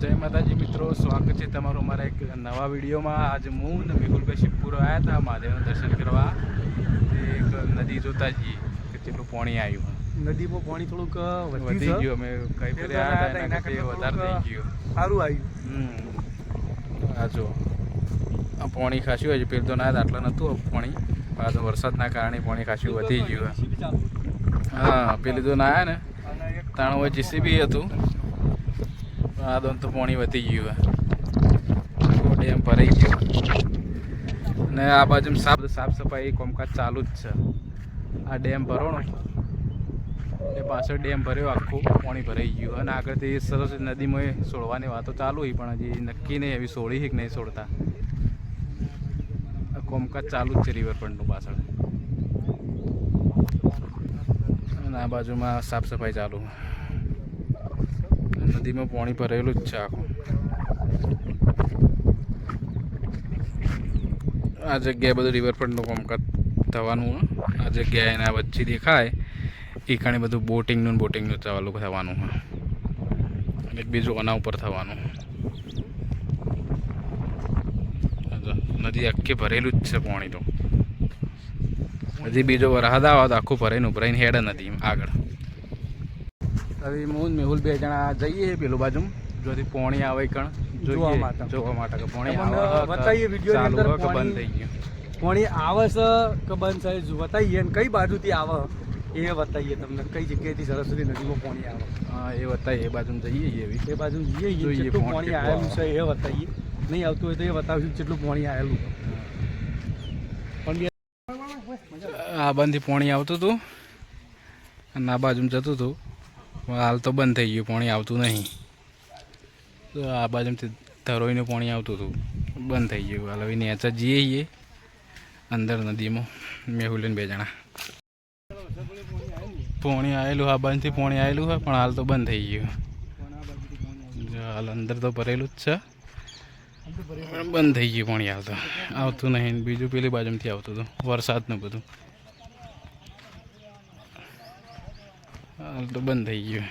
જય માતાજી મિત્રો સ્વાગત છે તમારું મારા એક નવા વિડીયોમાં. આજ હું ને મેહુલભાઈ શિવપુર આવ્યા હતા મહાદેવના દર્શન કરવા. એક નદી જોતા જઈએ કે કેટલું પાણી આવ્યું. નદીમાં પાણી થોડુંક વધી ગયું અમે કઈ ફેરે આવ્યા વધારે થઈ ગયું. સારું આવ્યું. આ જો આ પાણી ખાસું હોય છે પેલું તો ના આટલા નહોતું પાણી. આ તો વરસાદના કારણે પાણી ખાસું વધી ગયું. હા પેલું તો ના ને. તાણ જીસીબી હતું. આ દોન તો પાણી વધી ગયું હે. ડેમ ભરાઈ ગયો. ને આ બાજુ સાફ સાફ સફાઈ કામકાજ ચાલુ જ છે. આ ડેમ ભરો એ પાછળ ડેમ ભર્યો, આખું પાણી ભરાઈ ગયું. અને આગળથી સરસ નદીમાં છોડવાની વાતો ચાલુ હોય, પણ હજી નક્કી નહીં એવી છોડી કે નહીં છોડતા કોમકાજ ચાલુ જ છે રિવરફ્રન્ટનું પાછળ. અને આ બાજુમાં સાફ સફાઈ ચાલુ. નદીમાં પાણી ભરેલું જ છે આખું. આ જગ્યાએ બધું રિવરફ્રન્ટનું કામકાજ થવાનું આ જગ્યાએ એના વચ્ચે દેખાય. એ કારણે બધું બોટિંગનું બોટિંગનું ચાલુ થવાનું હે. અને બીજું આના ઉપર થવાનું નદી આખી ભરેલું જ છે પાણી તો. હજી બીજો વરસાદ આવે તો આખું ભરાઈને ઉભરાઈને હેડે નદી આગળ. હવે હું મેહુલ બે જણા જઈએ પેલું બાજુ જોથી પોણી આવે કણ. જોવા માટે. જોવા માટે કે પોણી આવે. બતાવીએ વિડીયોની ચાલુ અંદર બંધ થઈ ગયું. પોણી આવે છે કે બંધ છે બતાવીએ. ને કઈ બાજુથી આવે? એ બતાવીએ તમને. કઈ જગ્યાએથી સરસ્વતી નદીમાં પાણી આવે. હા એ બતાવીએ. એ બાજુ જઈએ એવી એ બાજુ જઈએ જોઈએ જેટલું પાણી આવેલું છે એ બતાવીએ. નહીં આવતું હોય તો એ બતાવીશું કેટલું પાણી આવેલું પણ આ બંધી પાણી આવતું હતું. અને આ બાજુ જતું હતું. હાલ તો બંધ થઈ ગયું, પાણી આવતું નહીં. તો આ બાજુથી ધરોઈનું પાણી આવતું હતું, બંધ થઈ ગયું. હાલ હવે નેચા જઈએ અંદર નદીમાં, મેહુલીને બે જણા. પાણી આવેલું આ બાજુથી પાણી આવેલું હોય, પણ હાલ તો બંધ થઈ ગયું. હાલ અંદર તો ભરેલું જ છે. બંધ થઈ ગયું પાણી હાલ તો. આવતું નહીં, બીજું પેલી બાજુમાંથી આવતું હતું, વરસાદનું બધું. હાલ તો બંધ થઈ ગયું.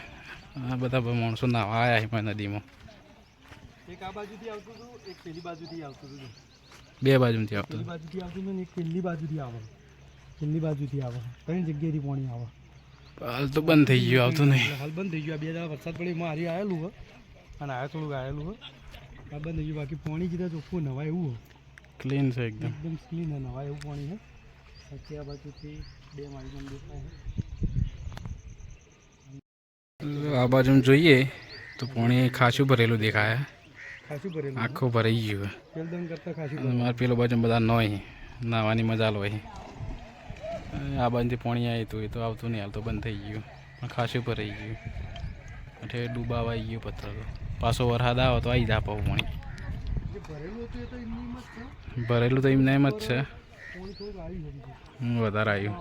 આ બધા માણસો નાવા આવ્યા એમાં નદીમાં. એક આ બાજુથી આવતું હતું એક પેલી બાજુથી આવતું હતું. બે બાજુથી આવતું પેલી બાજુથી આવતું હતું ને એક પેલી બાજુથી આવે. પેલી બાજુથી આવે. ત્રણ જગ્યાએથી પાણી આવે. હાલ તો બંધ થઈ ગયું આવતું નહીં. હાલ બંધ થઈ ગયું. આ બે દાડા વરસાદ પડી મારી આવેલું હોય અને આ થોડુંક આવેલું હોય આ બંધ થઈ ગયું. બાકી પાણી કીધા ચોખ્ખું નવાય એવું હોય ક્લીન છે એકદમ. એકદમ ક્લીન નવાય એવું પાણી છે પછી આ બાજુથી બે મારી મને આ બાજુ જોઈએ તો પાણી ખાસું ભરેલું દેખાય. ખાસું ભરેલું આખું ભરાઈ ગયું તેલદમ કરતાં ખાસું મારે પેલો બાજુ બધા નોય નાવાની મજા લો આ બાજુથી પાણી આવ્યું એ તો આવતું નહીં હાલ બંધ થઈ ગયું. પણ ખાસું ભરાઈ ગયું. એટલે આવી ગયું પથ્થર તો. પાછો વરસાદ આવે તો આવી જા પાવું પાણી. ભરેલું તો એમની એમ જ છે? વધારે આવ્યું.